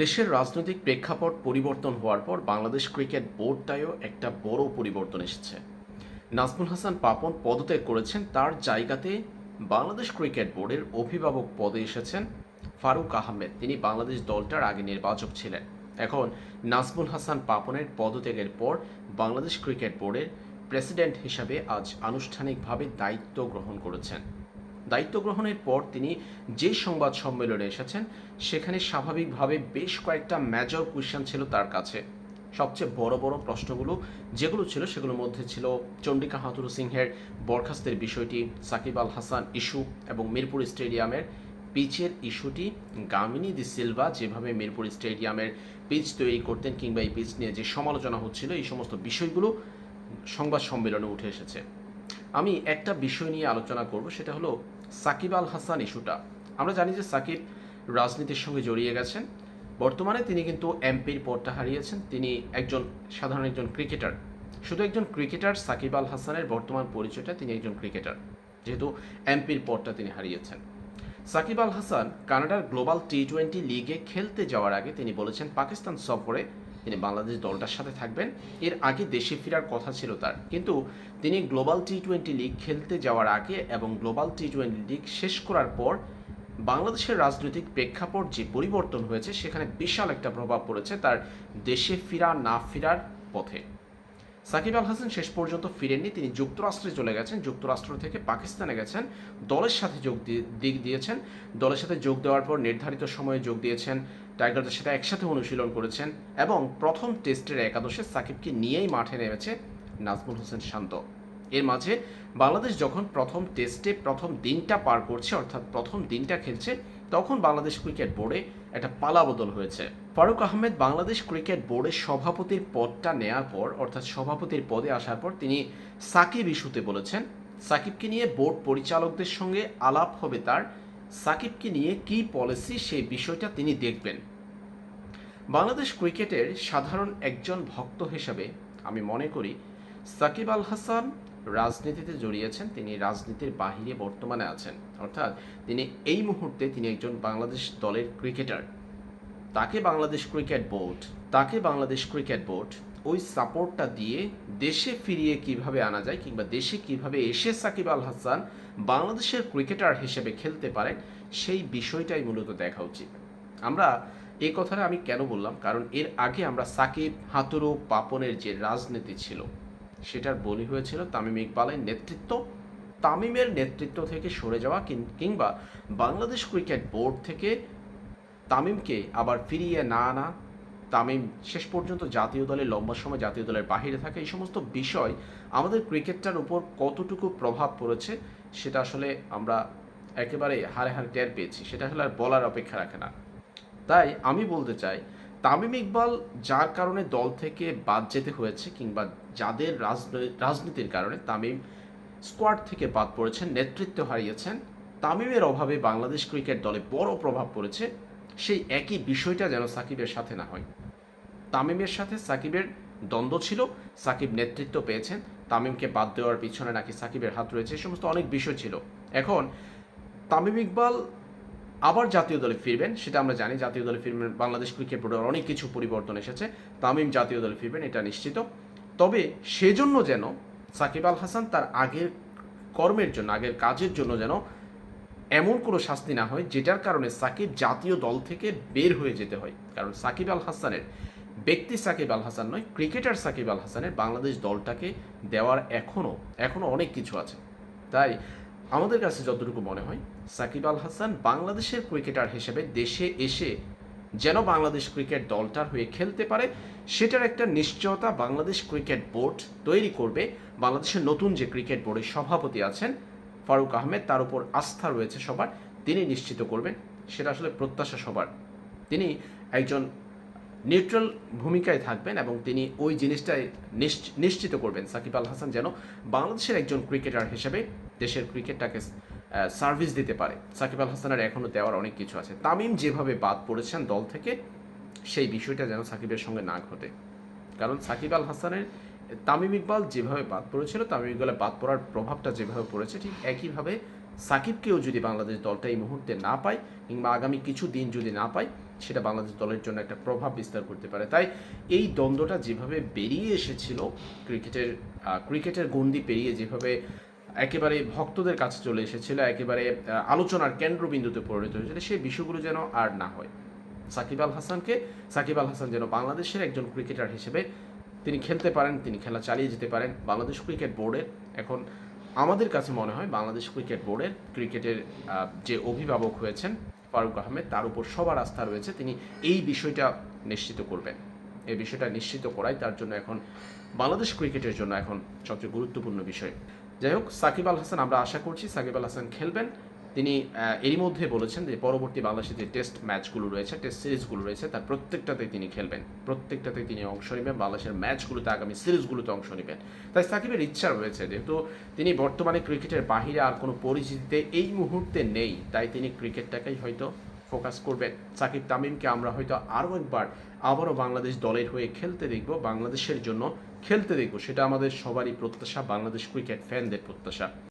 দেশের রাজনৈতিক প্রেক্ষাপট পরিবর্তন হওয়ার পর বাংলাদেশ ক্রিকেট বোর্ডটায়ও একটা বড় পরিবর্তন এসেছে। নাজমুল হাসান পাপন পদত্যাগ করেছেন, তার জায়গাতে বাংলাদেশ ক্রিকেট বোর্ডের অভিভাবক পদে এসেছেন ফারুক আহমেদ। তিনি বাংলাদেশ দলটার আগে নির্বাচক ছিলেন। এখন নাজমুল হাসান পাপনের পদত্যাগের পর বাংলাদেশ ক্রিকেট বোর্ডের প্রেসিডেন্ট হিসাবে আজ আনুষ্ঠানিকভাবে দায়িত্ব গ্রহণ করেছেন। দায়িত্ব গ্রহণের পর তিনি যে সংবাদ সম্মেলনে এসেছেন, সেখানে স্বাভাবিকভাবে বেশ কয়েকটা মেজর কোয়েশ্চেন ছিল তার কাছে। সবচেয়ে বড় বড় প্রশ্নগুলো যেগুলো ছিল, সেগুলোর মধ্যে ছিল চন্ডিকা হাতুর সিংহের বরখাস্তের বিষয়টি, সাকিব আল হাসান ইস্যু এবং মিরপুর স্টেডিয়ামের পিচের ইস্যুটি, গামিনী দি সিলভা যেভাবে মিরপুর স্টেডিয়ামের পিচ তৈরি করতেন কিংবা এই পিচ নিয়ে যে সমালোচনা হচ্ছিল, এই সমস্ত বিষয়গুলো সংবাদ সম্মেলনে উঠে এসেছে। আমি একটা বিষয় নিয়ে আলোচনা করব, সেটা হলো সাকিব আল হাসান ইস্যুটা। আমরা জানি যে সাকিব রাজনীতির সঙ্গে জড়িয়ে গেছেন। বর্তমানে তিনি কিন্তু এমপির পদটা হারিয়েছেন। তিনি একজন সাধারণ একজন ক্রিকেটার। শুধু একজন ক্রিকেটার, সাকিব আল হাসানের বর্তমান পরিচয়টা তিনি একজন ক্রিকেটার। যেহেতু এমপির পদটা তিনি হারিয়েছেন। সাকিব আল হাসান কানাডার গ্লোবাল টি টোয়েন্টি লিগে খেলতে যাওয়ার আগে তিনি বলেছেন, পাকিস্তান সফরে তিনি বাংলাদেশ দলটার সাথে থাকবেন। এর আগে দেশে ফেরার কথা ছিল তার। কিন্তু তিনি গ্লোবাল টি টোয়েন্টি লিগ খেলতে যাওয়ার আগে এবং গ্লোবাল টি টোয়েন্টি লিগ শেষ করার পর বাংলাদেশের রাজনৈতিক প্রেক্ষাপট যে পরিবর্তন হয়েছে, সেখানে বিশাল একটা প্রভাব পড়েছে তার দেশে ফেরা, না ফেরার পথে। সাকিব আল হাসান শেষ পর্যন্ত ফিরেননি, তিনি যুক্তরাষ্ট্রে চলে গেছেন। যুক্তরাষ্ট্র থেকে পাকিস্তানে গেছেন। দলের সাথে যোগ দিয়ে, দিক দিয়েছেন। দলের সাথে যোগ দেওয়ার পর নির্ধারিত সময়ে যোগ দিয়েছেন টাইগারদের সাথে একসাথে অনুশীলন করেছেন এবং প্রথম টেস্টের একাদশে সাকিবকে নিয়েই মাঠে নেমেছে নাজমুল হোসেন শান্ত। এর মাঝে বাংলাদেশ যখন প্রথম টেস্টে প্রথম দিনটা পার করছে, অর্থাৎ প্রথম দিনটা খেলছে, তখন বাংলাদেশ ক্রিকেট বোর্ডে একটা পালা বদল হয়েছে। ফারুক আহমেদ বাংলাদেশ ক্রিকেট বোর্ডের সভাপতির পদটা নেয়ার পর, অর্থাৎ সভাপতির পদে আসার পর তিনি সাকিব ইস্যুতে বলেছেন, সাকিবকে নিয়ে বোর্ড পরিচালকদের সঙ্গে আলাপ হবে তার, সাকিবকে নিয়ে কি পলিসি সেই বিষয়টা তিনি দেখবেন। বাংলাদেশ ক্রিকেটের সাধারণ একজন ভক্ত হিসাবে আমি মনে করি সাকিব আল হাসান রাজনীতিতে জড়িয়েছেন, তিনি রাজনীতির বাহিরে বর্তমানে আছেন। অর্থাৎ তিনি এই মুহূর্তে তিনি একজন বাংলাদেশ দলের ক্রিকেটার। তাকে বাংলাদেশ ক্রিকেট বোর্ড, তাকে বাংলাদেশ ক্রিকেট বোর্ড ওই সাপোর্টটা দিয়ে দেশে ফিরিয়ে কীভাবে আনা যায় কিংবা দেশে কীভাবে এসে সাকিব আল হাসান বাংলাদেশের ক্রিকেটার হিসেবে খেলতে পারেন, সেই বিষয়টাই মূলত দেখা উচিত। আমরা এই কথাটা আমি কেন বললাম? কারণ এর আগে আমরা সাকিব, হাতুরু, পাপনের যে রাজনীতি ছিল, সেটার বলি হয়েছিল তামিম ইকবালের নেতৃত্ব, তামিমের নেতৃত্ব থেকে সরে যাওয়া কিংবা বাংলাদেশ ক্রিকেট বোর্ড থেকে তামিমকে আবার ফিরিয়ে না আনা, তামিম শেষ পর্যন্ত জাতীয় দলে লম্বা সময় জাতীয় দলের বাহিরে থাকে, এই সমস্ত বিষয় আমাদের ক্রিকেটটার উপর কতটুকু প্রভাব পড়েছে, সেটা আসলে আমরা একেবারে হারে হারে টের পেয়েছি, সেটা আসলে আর বলার অপেক্ষা রাখে না। তাই আমি বলতে চাই, তামিম ইকবাল যার কারণে দল থেকে বাদ যেতে হয়েছে কিংবা যাদের রাজনৈ- রাজনীতির কারণে তামিম স্কোয়াড থেকে বাদ পড়েছেন, নেতৃত্ব হারিয়েছেন, তামিমের অভাবে বাংলাদেশ ক্রিকেট দলে বড় প্রভাব পড়েছে, সেই একই বিষয়টা যেন সাকিবের সাথে না হয়। তামিমের সাথে সাকিবের দ্বন্দ্ব ছিল, সাকিব নেতৃত্ব পেয়েছেন, তামিমকে বাদ দেওয়ার পিছনে নাকি সাকিবের হাত রয়েছে এই সমস্ত অনেক বিষয় ছিল। এখন তামিম ইকবাল আবার জাতীয় দলে ফিরবেন, সেটা আমরা জানি, জাতীয় দলে ফিরবেন, বাংলাদেশ ক্রিকেট বোর্ডের অনেক কিছু পরিবর্তন এসেছে, তামিম জাতীয় দলে ফিরবেন, এটা নিশ্চিত। তবে সেজন্য যেন সাকিব আল হাসান তার আগের কর্মের জন্য, আগের কাজের জন্য যেন এমন কোনো শাস্তি না হয়, যেটার কারণে সাকিব জাতীয় দল থেকে বের হয়ে যেতে হয়। কারণ সাকিব আল হাসানের ব্যক্তি সাকিব আল হাসান নয় ক্রিকেটার সাকিব আল হাসানের বাংলাদেশ দলটাকে দেওয়ার এখনও এখনও অনেক কিছু আছে। তাই আমাদের কাছে যতটুকু মনে হয়, সাকিব আল হাসান বাংলাদেশের ক্রিকেটার হিসেবে দেশে এসে যেন বাংলাদেশ ক্রিকেট দলটার হয়ে খেলতে পারে, সেটার একটা নিশ্চয়তা বাংলাদেশ ক্রিকেট বোর্ড তৈরি করবে। বাংলাদেশের নতুন যে ক্রিকেট বোর্ডের সভাপতি আছেন ফারুক আহমেদ, তার উপর আস্থা রয়েছে সবার, তিনি নিশ্চিত করবেন। সেটা আসলে প্রত্যাশা সবার। তিনি একজন নিউট্রাল ভূমিকায় থাকবেন এবং তিনি ওই জিনিসটাই নিশ্চ- নিশ্চিত করবেন। সাকিব আল হাসান যেন বাংলাদেশের একজন ক্রিকেটার হিসেবে দেশের ক্রিকেটটাকে সার্ভিস দিতে পারে। সাকিব আল হাসানের এখনও দেওয়ার অনেক কিছু আছে। তামিম যেভাবে বাদ পড়েছেন দল থেকে, সেই বিষয়টা যেন সাকিবের সঙ্গে না ঘটে। কারণ সাকিব আল হাসানের, তামিম ইকবাল যেভাবে বাদ পড়েছিল, তামিম ইকবালের বাদ পড়ার প্রভাবটা যেভাবে পড়েছে, ঠিক একইভাবে সাকিবকেও যদি বাংলাদেশ দলটা এই মুহূর্তে না পায়, কিংবা আগামী কিছু দিন যদি না পায় সেটা বাংলাদেশ দলের জন্য একটা প্রভাব বিস্তার করতে পারে। তাই এই দ্বন্দ্বটা যেভাবে বেরিয়ে এসেছিল, ক্রিকেটের ক্রিকেটের গণ্ডি পেরিয়ে যেভাবে একেবারে ভক্তদের কাছে চলে এসেছিল, একেবারে আলোচনার কেন্দ্রবিন্দুতে পরিণত হয়েছিল, সেই বিষয়গুলো যেন আর না হয়। সাকিব আল হাসানকে, সাকিব আল হাসান যেন বাংলাদেশের একজন ক্রিকেটার হিসেবে তিনি খেলতে পারেন, তিনি খেলা চালিয়ে যেতে পারেন। বাংলাদেশ ক্রিকেট বোর্ডের এখন আমাদের কাছে মনে হয় বাংলাদেশ ক্রিকেট বোর্ডের ক্রিকেটের যে অভিভাবক হয়েছেন ফারুক আহমেদ, তার উপর সবার আস্থা রয়েছে, তিনি এই বিষয়টা নিশ্চিত করবেন। এই বিষয়টা নিশ্চিত করাই তার জন্য এখন বাংলাদেশ ক্রিকেটের জন্য এখন সবচেয়ে গুরুত্বপূর্ণ বিষয়। যাই হোক, সাকিব আল হাসান, আমরা আশা করছি সাকিব আল হাসান খেলবেন। তিনি এরই মধ্যে বলেছেন যে পরবর্তী বাংলাদেশের যে টেস্ট ম্যাচগুলো রয়েছে, টেস্ট সিরিজগুলো রয়েছে, তার প্রত্যেকটাতে তিনি খেলবেন। প্রত্যেকটাতে তিনি অংশ নেবেন, বাংলাদেশের ম্যাচগুলোতে, আগামী সিরিজগুলোতে অংশ নেবেন। তাই সাকিবের ইচ্ছা রয়েছে, যেহেতু তিনি বর্তমানে ক্রিকেটের বাহিরে আর কোনো পরিচিতিতে এই মুহূর্তে নেই, তাই তিনি ক্রিকেটটাকেই হয়তো ফোকাস করবেন। সাকিব তামিমকে আমরা হয়তো আরও একবার আবারও বাংলাদেশ দলের হয়ে খেলতে দেখব, বাংলাদেশের জন্য খেলতে দেখব, সেটা আমাদের সবারই প্রত্যাশা, বাংলাদেশ ক্রিকেট ফ্যানদের প্রত্যাশা।